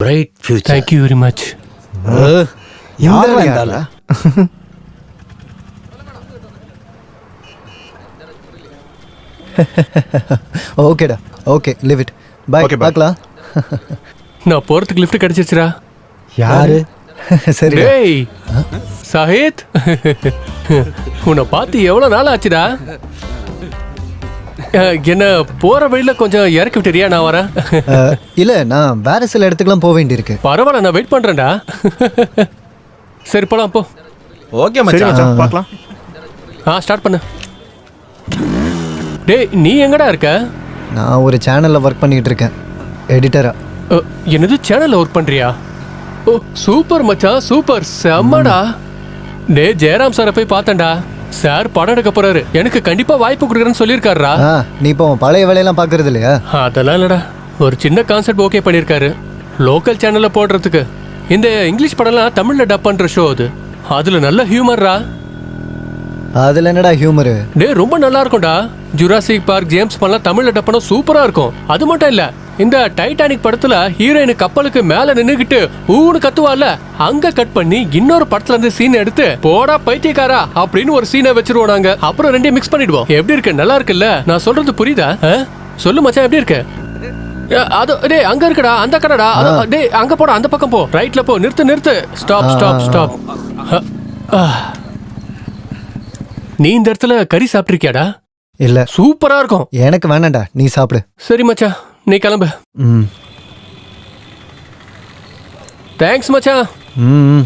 Bright future thank you very much யாரா ஆளு? ஓகேடா okay live it bye Okay, bye. பார்க்கலாம் நான் போறதுக்கு லிஃப்ட் கிடைச்சிருச்சுடா யாரு சரி டேய் சாஹித் உன்னை பார்த்து எவ்வளவு நாள் ஆச்சுடா என்ன போற வழியில கொஞ்சம் இறக்கி விட்டுறியா நான் வரேன்? இல்ல நான் வேற சில இடத்துக்குலாம் போக வேண்டியிருக்கு. பரவாயில்ல நான் வெயிட் பண்றேன்டா. சரி போலாம் போ. ஓகே மச்சான். பார்க்கலாம். ஆ ஸ்டார்ட் பண்ணு. டேய் நீ எங்கடா இருக்க? நான் ஒரு சேனல்ல ஒர்க் பண்ணிட்டு இருக்கேன் எடிட்டரா என்னது சேனல்ல ஒர்க் பண்றியா? ஓ சூப்பர் மச்சான் சூப்பர் செம்மடா. டேய் ஜெயராம் சாரை போய் பார்த்தேன்டா. சார் படம் எடுக்க போறாரு. எனக்கு கண்டிப்பா வாய்ப்பு கொடுக்குறேன்னு சொல்லியிருக்காருடா. ஆ நீ இப்போ பழைய வேலையெல்லாம் பார்க்கறது இல்லையா? அதெல்லாம் இல்லடா. ஒரு சின்ன கான்செப்ட் ஓகே பண்ணியிருக்காரு. லோக்கல் சேனல்ல போடுறதுக்கு. இந்த இங்கிலீஷ் படம்லாம் தமிழ்ல டப் பண்ற ஷோ அது. அதுல நல்ல ஹியூமர்ரா அதுல என்னடா ஹியூமரு டேய் ரொம்ப நல்லா இருக்கும்டா. ஜுராசிக் பார்க் ஜேம்ஸ் பண்ணலாம் தமிழ்ல டப் பண்ண சூப்பரா இருக்கும். அது மட்டும் இல்ல இந்த டைட்டானிக் படத்துல ஹீரோயின் கப்பலுக்கு மேல நின்னுகிட்டு ஊன்னு கத்துவால அங்க கட் பண்ணி இன்னொரு படத்துல இருந்து சீன் எடுத்து போடா பைத்தியக்காரா அப்படின்னு ஒரு சீனை வச்சிருவோம் நாங்க. அப்புறம் ரெண்டையும் மிக்ஸ் பண்ணிடுவோம். எப்படி இருக்கு? நல்லா இருக்குல்ல? நான் சொல்றது புரியுதா? சொல்லு மச்சான் எப்படி இருக்கு? அது டேய் அங்க இருக்குடா அந்த கடைடா. டேய் அங்க போடா அந்த பக்கம் போ. ரைட்ல போ. நிறுத்து நிறுத்து. ஸ்டாப் ஸ்டாப் ஸ்டாப் நீ இந்த இடத்துல கறி சாப்பிட்டிருக்கியாடா? இல்ல. சூப்பரா இருக்கும். எனக்கு வேணாம்டா. நீ சாப்பிடு. சரி மச்சான். நீ கிளம்பு. ம். தேங்க்ஸ் மச்சான். ம்.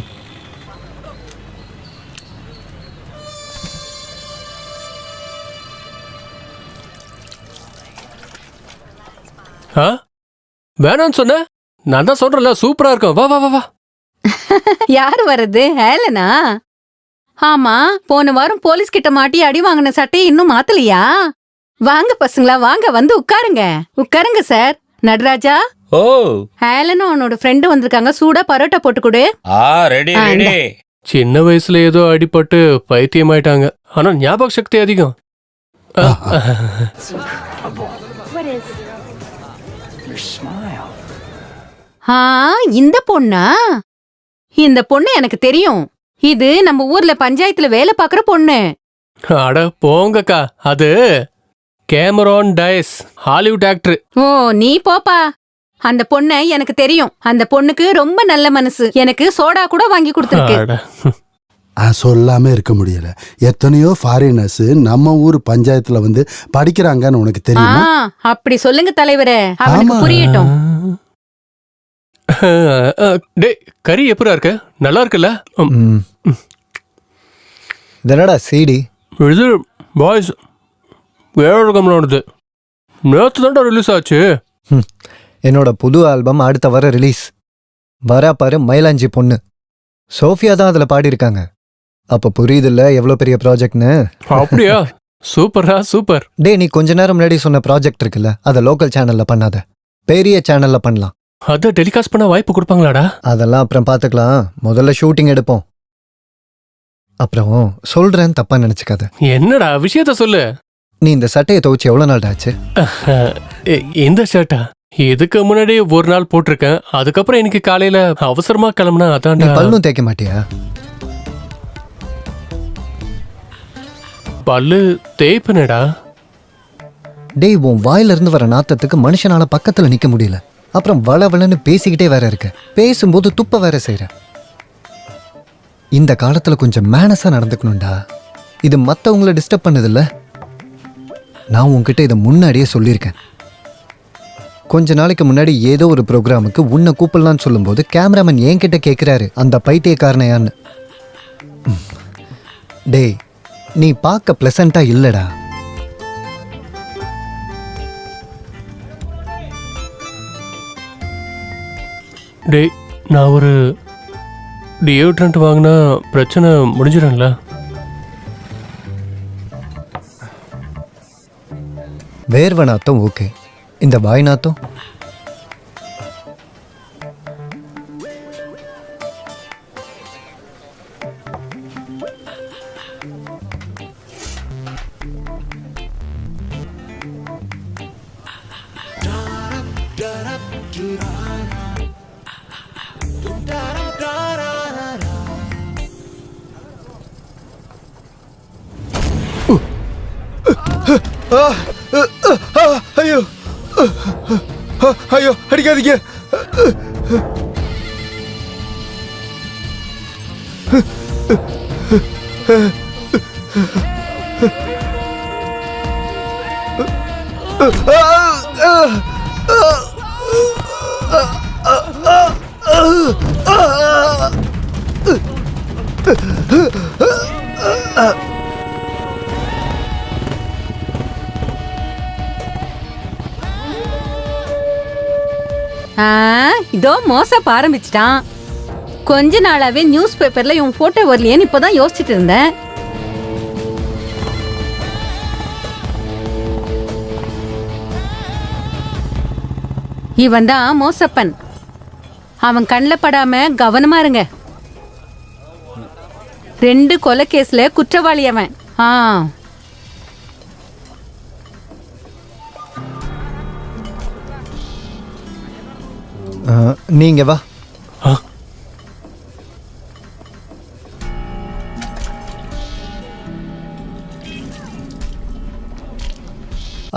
ஆ? வேணான்னு சொன்ன? நான் தான் சொல்றேன்ல சூப்பரா இருக்கும். வா வா வா வா. யார் வர்றது? ஹேலனா? ஆமா போன வாரம் போலீஸ் கிட்ட மாட்டி அடி வாங்கின சட்டையை இன்னும் மாத்தலையா? வாங்க பசங்களா வாங்க வந்து உட்காருங்க. உட்காருங்க சார். நடராஜா? ஓ. ஹேலனும் அவனோட ஃப்ரெண்டு வந்திருக்காங்க. சூடா பரோட்டா போட்டு கொடு. ஆ ரெடி ஆ, ரெடி சின்ன வயசுல ஏதோ அடிபட்டு பைத்தியமாயிட்டாங்க. ஆனா ஞாபக சக்தி அதிகம். ஆ, ஆ இந்த பொண்ணா? இந்த பொண்ணு எனக்கு தெரியும். இது நம்ம ஊர்ல பஞ்சாயத்துல வேலை பாக்குற பொண்ணு. அட போங்கக்கா. அது கேமரான் டயஸ் ஹாலிவுட் ஆக்டர். ஓ நீ போப்பா. அந்த பொண்ணை எனக்கு தெரியும். அந்த பொண்ணுக்கு ரொம்ப நல்ல மனசு. எனக்கு சோடா கூட வாங்கி கொடுத்துருக்கு. சொல்லாம இருக்க முடியல. எத்தனையோ ஃபாரினர்ஸ் நம்ம ஊர் பஞ்சாயத்துல வந்து படிக்கிறாங்கன்னு உனக்கு தெரியுமா? அப்படி சொல்லுங்க தலைவரே. அவனுக்கு. புரியட்டும். டேய் கறி எப்படா இருக்கு? நல்லா இருக்குல்ல? ம், ம். இது என்னடா சிடி? இது பாய்ஸ் வேற கம்லானது நேற்று தான்டா ரிலீஸ் ஆச்சு. என்னோட புது ஆல்பம் அடுத்த வர ரிலீஸ் வரா பாரு மயிலாஞ்சி பொண்ணு. சோஃபியா தான் அதில் பாடியிருக்காங்க. அப்போ புரியுதுல்ல எவ்வளோ பெரிய ப்ராஜெக்ட்னு அப்படியா? சூப்பரா சூப்பர். டேய் நீ கொஞ்ச நேரம் முன்னாடி சொன்ன ப்ராஜெக்ட் இருக்குல்ல அதை லோக்கல் சேனலில் பண்ணாத. பெரிய சேனலில் பண்ணலாம். அத டெலிகாஸ்ட் பண்ண வாய்ப்பு கொடுப்பாங்களாடா? அதெல்லாம் அப்புறம் பார்த்துக்கலாம் முதல்ல ஷூட்டிங் எடுப்போம். அப்புறம் சொல்கிறேன் தப்பாக நினச்சிக்காத. என்னடா விஷயத்த சொல்லு. நீ இந்த சட்டையை துவைச்சு எவ்வளோ நாள் ஆச்சு? இ- இந்த ஷர்ட்டா இதுக்கு முன்னாடி ஒரு நாள் போட்டிருக்கேன். அதுக்கப்புறம் எனக்கு காலையில அவசரமா கிளம்புனா நீ அதான்டா பல்லும் தேய்க்க மாட்டியா? பல்லு தேய்ப்பனடா. டேய் உன் வாயிலிருந்து வர நாத்தத்துக்கு மனுஷனால பக்கத்துல நிக்க முடியல. அப்புறம் வளவளன்னு பேசிக்கிட்டே வேற இருக்க. பேசும்போது துப்ப வேற செய்யற இந்த காலத்துல கொஞ்சம் மேனஸா நடந்துக்கணும்டா. இது மத்தவங்கள டிஸ்டர்ப் பண்ணதில்ல. நான் உங்ககிட்ட இதை முன்னாடியே சொல்லியிருக்கேன். கொஞ்ச நாளைக்கு முன்னாடி ஏதோ ஒரு ப்ரோக்ராமுக்கு உன்னை கூப்பிடலான்னு சொல்லும்போது கேமராமேன் என்கிட்ட கேட்குறாரு அந்த பைத்தியக்காரனையான்னு ம். டேய் நீ பார்க்க ப்ளசண்ட்டாக இல்லைடா. டேய் நான் ஒரு டியோட்ரண்ட் வாங்கினா பிரச்சனை முடிஞ்சிடும்ல. வேர்வை நாத்தம் ஓகே. இந்த வாய் நாத்தம் ஐயோ அடிக்காதீங்க Uh... இதோ மோசப்ப ஆரம்பிச்சிட்டான். கொஞ்ச நாளாவே நியூஸ் பேப்பர்ல இவன் போட்டோ வரலையேன்னு இப்பதான் யோசிச்சுட்டு இருந்தேன். இவன் தான் மோசப்பன். அவன் கண்ணில் படாம கவனமா இருங்க. ரெண்டு கொலை கேஸ்ல குற்றவாளி அவன். ஆ. நீங்க வா.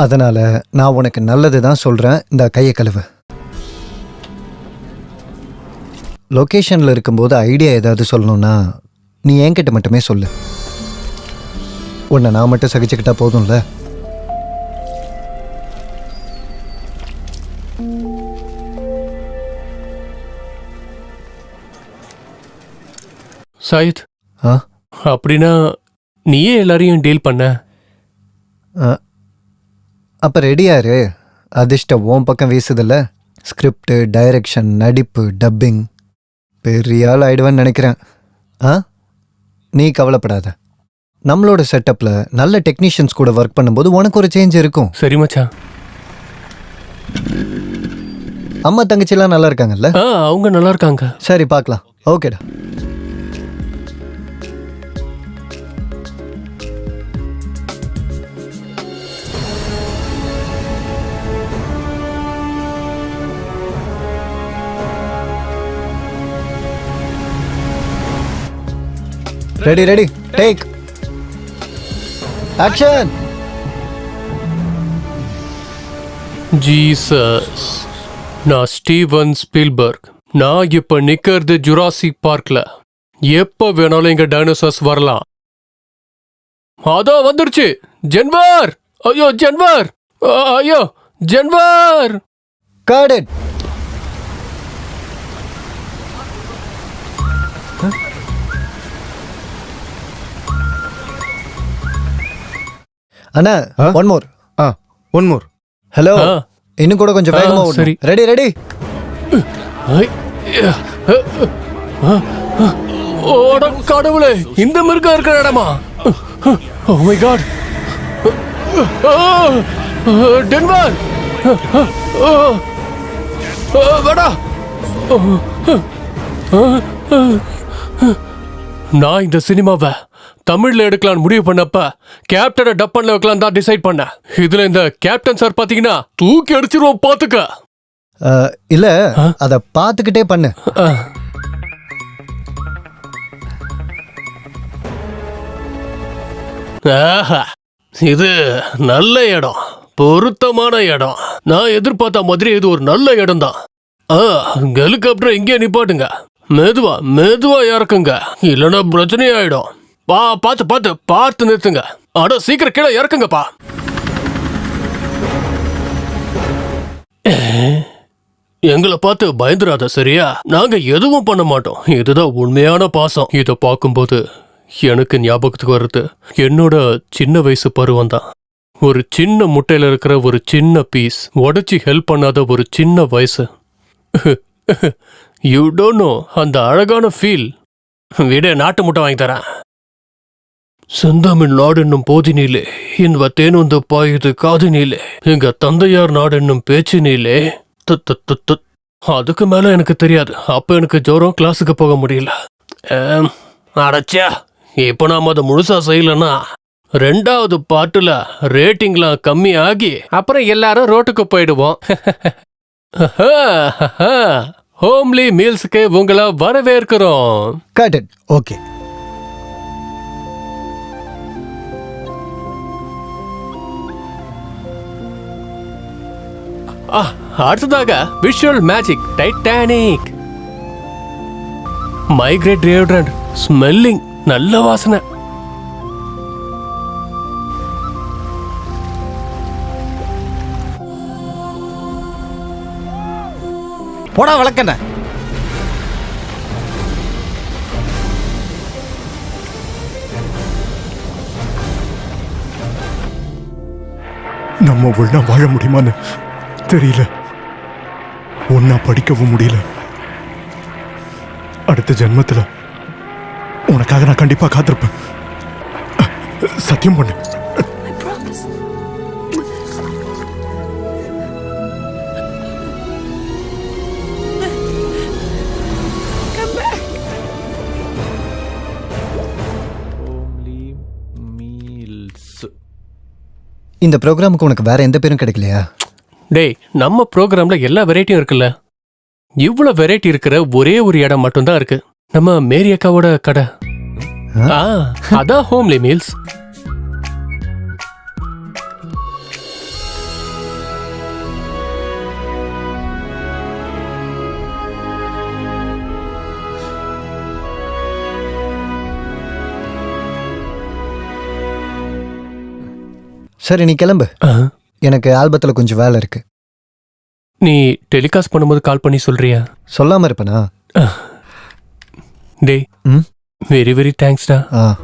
அதனால நான் உனக்கு நல்லது தான் சொல்றேன். இந்த கையை கழுவு. லொக்கேஷன்ல இருக்கும்போது ஐடியா ஏதாவது சொல்லணும்னா நீ என்கிட்ட மட்டுமே சொல்லு. உன்னை நான் மட்டும் சகிச்சுக்கிட்டா போதும்ல? சாயித். ஆ? அப்படின்னா நீயே எல்லாரையும் டீல் பண்ண. அப்போ ரெடியாரு அதிர்ஷ்டம் உன் பக்கம் வீசுதில்ல? ஸ்கிரிப்ட் டைரக்ஷன் நடிப்பு டப்பிங் பெரிய ஆள் ஆயிடுவேன்னு நினைக்கிறேன். ஆ? நீ கவலைப்படாத. நம்மளோட செட்டப்பில் நல்ல டெக்னீஷியன்ஸ் கூட ஒர்க் பண்ணும்போது உனக்கு ஒரு சேஞ்ச் இருக்கும். சரி மச்சான். அம்மா தங்கச்சிலாம் நல்லா இருக்காங்கல்ல? ஆ அவங்க நல்லா இருக்காங்க. சரி பார்க்கலாம். ஓகேடா. Ready ready take action Jesus நான் ஸ்டீவன் ஸ்பீல்பர்க் நான் இப்ப நிக்கிறது ஜுராசிக் பார்க்ல எப்ப வேணாலும் இங்க டைனோசர்ஸ் வரலாம் அதோ வந்துருச்சு ஜென்வார் ஐயோ ஜென்வார் ஐயோ ஜென்வார் காட் அண்ணா ஆ? ஒன் மோர் ஆ ஒன் மோர் ஹலோ ஆ. இன்னும் கூட கொஞ்சம் வேகமா சரி. ரெடி ரெடி ஓட கடவுளே இந்த மிருகம் இருக்கிற இடமா? ஓ மை காட் டென்வர் வேடா. நான் இந்த சினிமாவை தமிழ்ல எடுக்கலாம்னு முடிவு பண்ணப்ப கேப்டனை டப்பன்ல வைக்கலாம் தான் டிசைட் பண்ணேன் இதுல இந்த கேப்டன் சார் பாத்தீங்கன்னா தூக்கி அடிச்சிருவோம் பாத்துக்க. இல்ல அத பாத்துக்கிட்டே பண்ணு. ஆஹா இது நல்ல இடம் பொருத்தமான இடம். நான் எதிர்பார்த்த மாதிரி இது ஒரு நல்ல இடம் தான் ஹெலிகாப்டர் இங்கே நிப்பாட்டுங்க. மெதுவா மெதுவா இறக்குங்க. இல்லைன்னா பிரச்சனை ஆயிடும் பா பார்த்து பார்த்து பார்த்து நிறுத்துங்க. அட சீக்கிரம் கீழே இறக்குங்கப்பா. எங்களை பார்த்து பயந்துராத சரியா? நாங்க எதுவும் பண்ண மாட்டோம். இதுதான் உண்மையான பாசம். இதை பார்க்கும்போது எனக்கு ஞாபகத்துக்கு வருது என்னோட சின்ன வயசு பருவம் தான் ஒரு சின்ன முட்டையில இருக்கிற ஒரு சின்ன பீஸ் உடைச்சி ஹெல்ப் பண்ணாத ஒரு சின்ன வயசு. யூ டோன்ட் நோ அந்த அழகான ஃபீல் விட நாட்டு முட்டை வாங்கி தரேன். செந்தமிழ் நாடென்னும் போதினிலே இன்ப தேனுந்து பாயுது காதினிலே எங்க தந்தையார் நாடென்னும் பேச்சினிலே. அதுக்கு மேல எனக்கு தெரியாது. அப்ப எனக்கு ஜோரம் கிளாஸுக்கு போக முடியல. ஏம், அடச்சா. இப்ப நாம அதை முழுசா செய்யலன்னா ரெண்டாவது பாட்டுல ரேட்டிங்லாம் கம்மி ஆகி அப்புறம் எல்லாரும் ரோட்டுக்கு போயிடுவோம். ஹோம்லி மீல்ஸுக்கு உங்களை வரவேற்கிறோம். ஓகே. அடுத்ததாக visual magic Titanic migrate deodorant smelling நல்ல வாசனை. போடா வழக்கண்ண நம்ம ஒண்ணா வாழ முடியுமான்னு தெரியல. ஒண்ணா படிக்கவும் முடியல. அடுத்த ஜென்மத்துல உனக்காக நான் கண்டிப்பா காத்திருப்பேன். சத்தியம் பண்ணு. இந்த ப்ரோக்ராமுக்கு உனக்கு வேற எந்த பேரும் கிடைக்கலையா? டேய் நம்ம ப்ரோக்ராம்ல எல்லா வெரைட்டியும் இருக்குல்ல? இவ்வளவு வெரைட்டி இருக்கிற ஒரே ஒரு இடம் மட்டும்தான் இருக்கு. நம்ம மேரி அக்காவோட கடை. ஆ? அதான் ஹோம்லி மீல்ஸ் சரி நீ கிளம்பு. எனக்கு ஆல்பத்தில் கொஞ்சம் வேலை இருக்கு. நீ டெலிகாஸ்ட் பண்ணும்போது கால் பண்ணி சொல்றியா? சொல்லாம இருப்பேனா? டேய். ம்? வெரி வெரி தேங்க்ஸ்டா. ஆ.